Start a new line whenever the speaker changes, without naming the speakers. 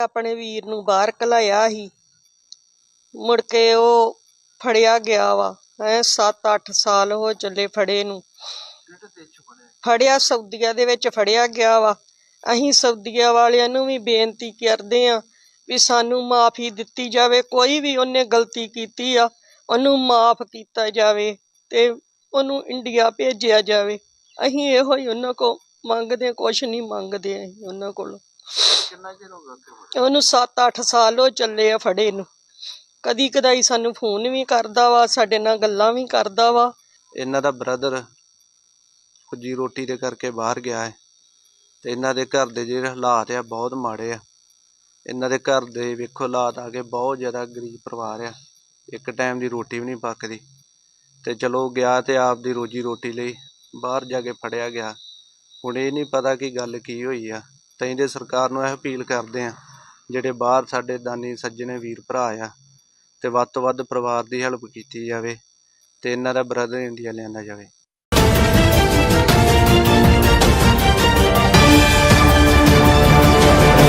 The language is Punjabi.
ਆਪਣੇ ਵੀਰ ਨੂੰ ਬਾਹਰ ਕਲਾਇਆ ਸੀ। ਮੁੜ ਕੇ ਉਹ ਫੜਿਆ ਗਿਆ ਵਾ। ਐ 7-8 ਸਾਲ ਹੋ ਚੱਲੇ ਫੜੇ ਨੂੰ। ਫੜਿਆ ਸਾਊਦੀਆ ਦੇ ਵਿੱਚ ਫੜਿਆ ਗਿਆ ਵਾ। ਅਸੀਂ ਸਾਊਦੀਆ ਵਾਲਿਆਂ ਨੂੰ ਵੀ ਬੇਨਤੀ ਕਰਦੇ ਆ ਵੀ ਸਾਨੂੰ ਮਾਫੀ ਦਿੱਤੀ ਜਾਵੇ। ਕੋਈ ਵੀ ਉਹਨੇ ਗਲਤੀ ਕੀਤੀ ਆ, ਉਹਨੂੰ ਮਾਫ ਕੀਤਾ ਜਾਵੇ ਤੇ ਉਹਨੂੰ ਇੰਡੀਆ ਭੇਜਿਆ ਜਾਵੇ। ਅਸੀਂ ਇਹੋ ਹੀ ਉਹਨਾਂ ਕੋ ਮੰਗਦੇ ਕੁਛ ਨਹੀਂ ਮੰਗਦੇ ਅਸੀਂ ਉਹਨਾਂ ਕੋਲੋਂ।
ਕਿੰਨਾ ਚਿਰ ਹੋ ਗਿਆ ਉੱਥੇ ਫੜੇ?
ਉਹਨੂੰ 7-8 ਸਾਲ ਹੋ ਚੱਲੇ ਆ ਫੜੇ ਨੂੰ। ਕਦੀ ਕਦਾਈ ਸਾਨੂੰ ਫੋਨ ਵੀ ਕਰਦਾ ਵਾ ਸਾਡੇ ਨਾਲ ਗੱਲਾਂ ਵੀ ਕਰਦਾ ਵਾ।
ਇਹਨਾਂ ਦਾ ਬ੍ਰਦਰ ਜੀ ਰੋਟੀ ਦੇ ਕਰਕੇ ਬਾਹਰ ਗਿਆ ਹੈ। ਤੇ ਇਹਨਾਂ ਦੇ ਘਰ ਦੇ ਜਿਹੜੇ ਹਾਲਾਤ ਆ ਬਹੁਤ ਮਾੜੇ ਆ। ਇਹਨਾਂ ਦੇ ਘਰ ਦੇ ਵੇਖੋ ਹਾਲਾਤ ਆ ਕੇ ਬਹੁਤ ਜ਼ਿਆਦਾ ਗਰੀਬ ਪਰਿਵਾਰ ਆ। ਇੱਕ ਟਾਈਮ ਦੀ ਰੋਟੀ ਵੀ ਨਹੀਂ ਪੱਕਦੀ। ਤੇ ਚਲੋ ਗਿਆ ਤੇ ਆਪ ਦੀ ਰੋਜੀ ਰੋਟੀ ਲਈ ਬਾਹਰ ਜਾ ਕੇ ਫੜਿਆ ਗਿਆ। ਹੁਣ ਇਹ ਨਹੀਂ ਪਤਾ ਕਿ ਗੱਲ ਕੀ ਹੋਈ ਆ। ਤਾਂ ਇਹਦੇ ਸਰਕਾਰ ਨੂੰ ਇਹ ਅਪੀਲ ਕਰਦੇ ਆ ਜਿਹੜੇ ਬਾਹਰ ਸਾਡੇ ਦਾਨੀ ਸੱਜਣੇ ਵੀਰ ਭਰਾ ਆ, ਤੇ ਵੱਧ ਤੋਂ ਵੱਧ ਪਰਿਵਾਰ ਦੀ ਹੈਲਪ ਕੀਤੀ ਜਾਵੇ, ਤੇ ਇਹਨਾਂ ਦਾ ਬ੍ਰਦਰ ਇੰਡੀਆ ਲਿਆਂਦਾ ਜਾਵੇ।